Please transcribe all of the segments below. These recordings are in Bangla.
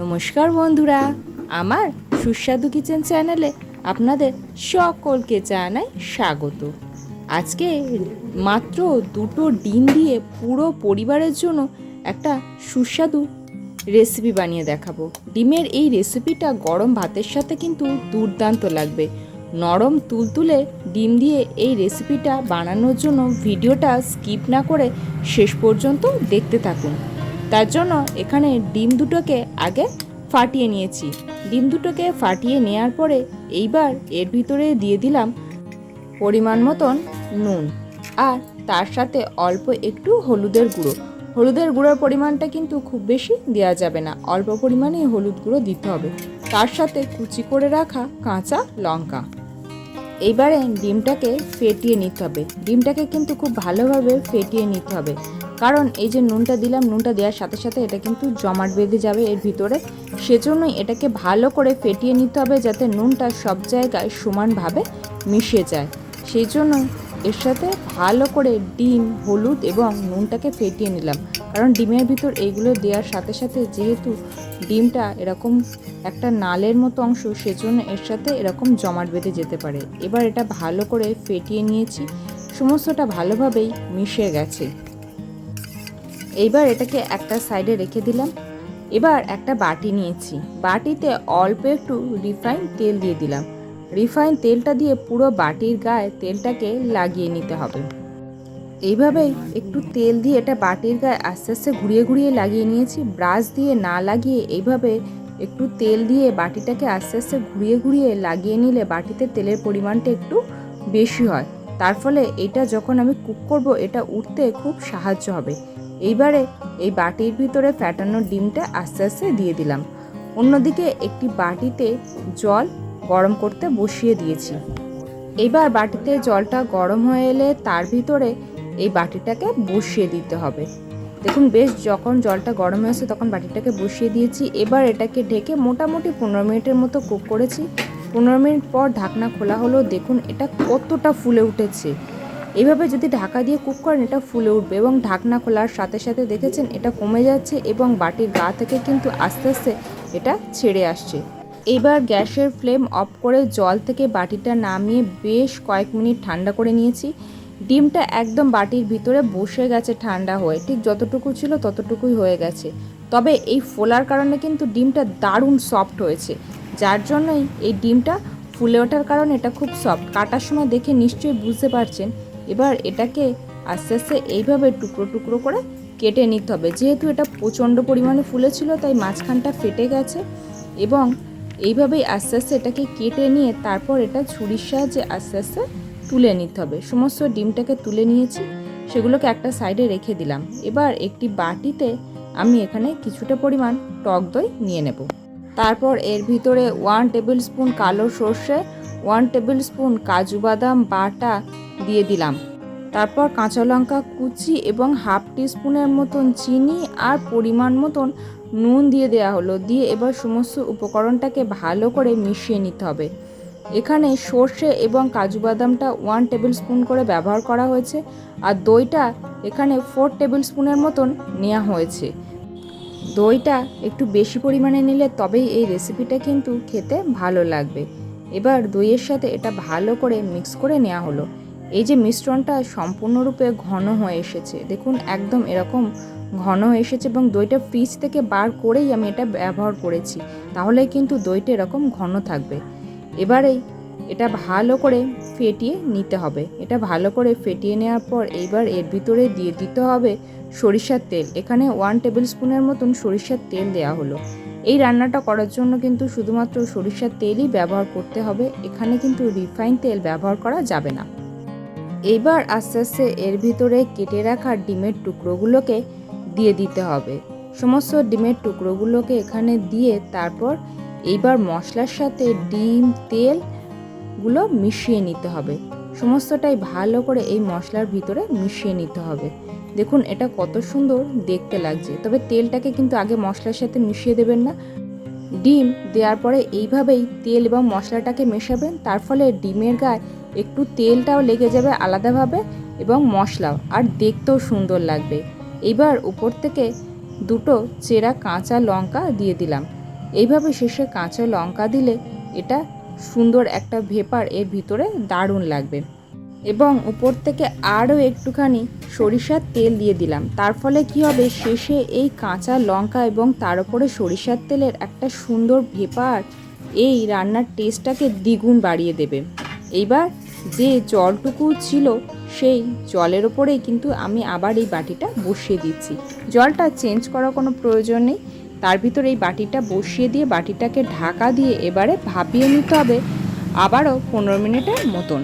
নমস্কার বন্ধুরা, আমার সুস্বাদু কিচেন চ্যানেলে আপনাদের সকলকে জানাই স্বাগত। আজকে মাত্র দুটো ডিম দিয়ে পুরো পরিবারের জন্য একটা সুস্বাদু রেসিপি বানিয়ে দেখাবো। ডিমের এই রেসিপিটা গরম ভাতের সাথে কিন্তু দুর্দান্ত লাগবে। নরম তুলতুলে ডিম দিয়ে এই রেসিপিটা বানানোর জন্য ভিডিওটা স্কিপ না করে শেষ পর্যন্ত দেখতে থাকুন। তার জন্য এখানে ডিম দুটোকে আগে ফাটিয়ে নিয়েছি। ডিম দুটোকে ফাটিয়ে নেওয়ার পরে এইবার এর ভিতরে দিয়ে দিলাম পরিমাণ মতন নুন আর তার সাথে অল্প একটু হলুদের গুঁড়ো। হলুদের গুঁড়োর পরিমাণটা কিন্তু খুব বেশি দেওয়া যাবে না। অল্প পরিমাণে হলুদ গুঁড়ো দিতে হবে। তার সাথে কুচি করে রাখা কাঁচা লঙ্কা। এইবারে ডিমটাকে ফেটিয়ে নিতে হবে। ডিমটাকে কিন্তু খুব ভালোভাবে ফেটিয়ে নিতে হবে। কারণ এই যে নুনটা দিলাম, নুনটা দেওয়ার সাথে সাথে এটা কিন্তু জমাট বেঁধে যাবে এর ভিতরে। সেজন্যই এটাকে ভালো করে ফেটিয়ে নিতে হবে যাতে নুনটা সব জায়গায় সমানভাবে মিশে যায়। সেই জন্য এর সাথে ভালো করে ডিম, হলুদ এবং নুনটাকে ফেটিয়ে নিলাম। কারণ ডিমের ভিতর এইগুলো দেওয়ার সাথে সাথে যেহেতু ডিমটা এরকম একটা নালের মতো অংশ, সেজন্য এর সাথে এরকম জমাট বেঁধে যেতে পারে। এবার এটা ভালো করে ফেটিয়ে নিয়েছি। সমস্তটা ভালোভাবেই মিশে গেছে। এইবার এটাকে একটা সাইডে রেখে দিলাম। এবার একটা বাটি নিয়েছি। বাটিতে অল্প একটু রিফাইন তেল দিয়ে দিলাম। রিফাইন তেলটা দিয়ে পুরো বাটির গায়ে তেলটাকে লাগিয়ে নিতে হবে। এইভাবেই একটু তেল দিয়ে এটা বাটির গায়ে আস্তে আস্তে ঘুরিয়ে ঘুরিয়ে লাগিয়ে নিয়েছি। ব্রাশ দিয়ে না লাগিয়ে এইভাবে একটু তেল দিয়ে বাটিটাকে আস্তে আস্তে ঘুরিয়ে ঘুরিয়ে লাগিয়ে নিলে বাটিতে তেলের পরিমাণটা একটু বেশি হয়। তার ফলে এটা যখন আমি কুক করব, এটা উঠতে খুব সাহায্য হবে। এইবারে এই বাটির ভিতরে ফ্যাটানো ডিমটা আস্তে আস্তে দিয়ে দিলাম। অন্যদিকে একটি বাটিতে জল গরম করতে বসিয়ে দিয়েছি। এবার বাটিতে জলটা গরম হয়ে এলে তার ভিতরে এই বাটিটাকে বসিয়ে দিতে হবে। দেখুন, বেশ যখন জলটা গরম হয়েছে তখন বাটিটাকে বসিয়ে দিয়েছি। এবার এটাকে ঢেকে মোটামুটি পনেরো মিনিটের মতো কুক করেছি। পনেরো মিনিট পর ঢাকনা খোলা হলো। দেখুন, এটা কতটা ফুলে উঠেছে। এইভাবে যদি ঢাকা দিয়ে কুক করেন, এটা ফুলে উঠবে এবং ঢাকনা খোলার সাথে সাথে দেখেছেন এটা কমে যাচ্ছে এবং বাটির গা থেকে কিন্তু আস্তে আস্তে এটা ছেড়ে আসছে। এবার গ্যাসের ফ্লেম অফ করে জল থেকে বাটিটা নামিয়ে বেশ কয়েক মিনিট ঠান্ডা করে নিয়েছি। ডিমটা একদম বাটির ভিতরে বসে গেছে ঠান্ডা হয়ে, ঠিক যতটুকু ছিল ততটুকুই হয়ে গেছে। তবে এই ফোলার কারণে কিন্তু ডিমটা দারুণ সফট হয়েছে, যার জন্যই এই ডিমটা ফুলে ওঠার কারণে এটা খুব সফট। কাটার সময় দেখে নিশ্চয়ই বুঝতে পারছেন এবার এটাকে আস্তে আস্তে এইভাবে টুকরো টুকরো করে কেটে নিতে হবে। যেহেতু এটা প্রচণ্ড পরিমাণে ফুলেছিল, তাই মাঝখানটা ফেটে গেছে এবং এইভাবেই আস্তে আস্তে এটাকে কেটে নিয়ে তারপর এটা ছুরির সাহায্যে আস্তে আস্তে তুলে নিতে হবে। সমস্ত ডিমটাকে তুলে নিয়েছি, সেগুলোকে একটা সাইডে রেখে দিলাম। এবার একটি বাটিতে আমি এখানে কিছুটা পরিমাণ টক দই নিয়ে নেব। তারপর এর ভিতরে ওয়ান টেবিল স্পুন কালো সর্ষে, ওয়ান টেবিল স্পুন কাজু বাদাম, বাটা দিয়ে দিলাম। তারপর কাঁচা লঙ্কা কুচি এবং হাফ টিস্পুনের মতন চিনি আর পরিমাণ মতন নুন দিয়ে দেওয়া হলো। দিয়ে এবার সমস্ত উপকরণটাকে ভালো করে মিশিয়ে নিতে হবে। এখানে সর্ষে এবং কাজু বাদামটা ওয়ান টেবিল স্পুন করে ব্যবহার করা হয়েছে আর দইটা এখানে ফোর টেবিল স্পুনের মতন নেওয়া হয়েছে। দইটা একটু বেশি পরিমাণে নিলে তবেই এই রেসিপিটা কিন্তু খেতে ভালো লাগবে। এবার দইয়ের সাথে এটা ভালো করে মিক্স করে নেওয়া হলো। এই যে মিশ্রণটা সম্পূর্ণরূপে ঘন হয়ে এসেছে, দেখুন একদম এরকম ঘন হয়ে এসেছে এবং দইটা ফ্রিজ থেকে বার করেই আমি এটা ব্যবহার করেছি তাহলে কিন্তু দইটা এরকম ঘন থাকবে। এবারেই এটা ভালো করে ফেটিয়ে নিতে হবে। এটা ভালো করে ফেটিয়ে নেওয়ার পর এইবার এর ভিতরে দিয়ে দিতে হবে সরিষার তেল। এখানে ওয়ান টেবিল স্পুনের মতন সরিষার তেল দেওয়া হলো। এই রান্নাটা করার জন্য কিন্তু শুধুমাত্র সরিষার তেলই ব্যবহার করতে হবে। এখানে কিন্তু রিফাইন তেল ব্যবহার করা যাবে না। এইবার আস্তে আস্তে এর ভিতরে কেটে রাখা ডিমের টুকরোগুলোকে দিয়ে দিতে হবে। সমস্ত ডিমের টুকরোগুলোকে এখানে দিয়ে তারপর এইবার মশলার সাথে ডিম তেলগুলো মিশিয়ে নিতে হবে। সমস্তটাই ভালো করে এই মশলার ভিতরে মিশিয়ে নিতে হবে। দেখুন এটা কত সুন্দর দেখতে লাগছে। তবে তেলটাকে কিন্তু আগে মশলার সাথে মিশিয়ে দেবেন না। ডিম দেওয়ার পরে এইভাবেই তেল এবং মশলাটাকে মেশাবেন। তার ফলে ডিমের গায়ে একটু তেলটাও লেগে যাবে আলাদাভাবে এবং মশলাও, আর দেখতেও সুন্দর লাগবে। এবার উপর থেকে দুটো চেরা কাঁচা লঙ্কা দিয়ে দিলাম। এইভাবে শেষে কাঁচা লঙ্কা দিলে এটা সুন্দর একটা ভেপার এর ভিতরে দারুণ লাগবে। এবং উপর থেকে আরও একটুখানি সরিষার তেল দিয়ে দিলাম। তার ফলে কি হবে? শেষে এই কাঁচা লঙ্কা এবং তার উপরে সরিষার তেলের একটা সুন্দর ভেপার এই রান্নার টেস্টটাকে দ্বিগুণ বাড়িয়ে দেবে। এইবার যে জলটুকু ছিল সেই জলের ওপরেই কিন্তু আমি আবার এই বাটিটা বসিয়ে দিচ্ছি। জলটা চেঞ্জ করার কোনো প্রয়োজন নেই। তার ভিতরে এই বাটিটা বসিয়ে দিয়ে বাটিটাকে ঢাকা দিয়ে এবারে ভাপিয়ে নিতে হবে আবারও পনেরো মিনিটের মতন।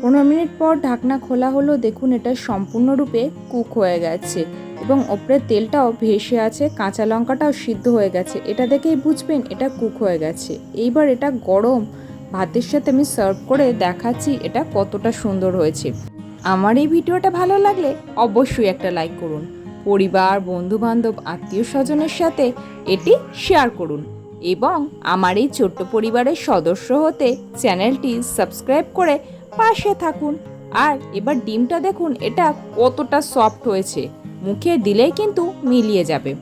পনেরো মিনিট পর ঢাকনা খোলা হলো, দেখুন এটা সম্পূর্ণরূপে কুক হয়ে গেছে এবং ওপরের তেলটাও ভেসে আছে, কাঁচা লঙ্কাটাও সিদ্ধ হয়ে গেছে। এটা দেখেই বুঝবেন এটা কুক হয়ে গেছে। এইবার এটা গরম ভাতের সাথে আমি সার্ভ করে দেখাচ্ছি এটা কতটা সুন্দর হয়েছে। আমার এই ভিডিওটা ভালো লাগলে অবশ্যই একটা লাইক করুন। পরিবার বন্ধু বান্ধব আত্মীয় স্বজনের সাথে এটি শেয়ার করুন এবং আমার এই ছোট্ট পরিবারের সদস্য হতে চ্যানেলটি সাবস্ক্রাইব করে পাশে থাকুন। আর এবার ডিমটা দেখুন, এটা কতটা সফট হয়েছে। মুখে দিলেই কিন্তু মিলিয়ে যাবে।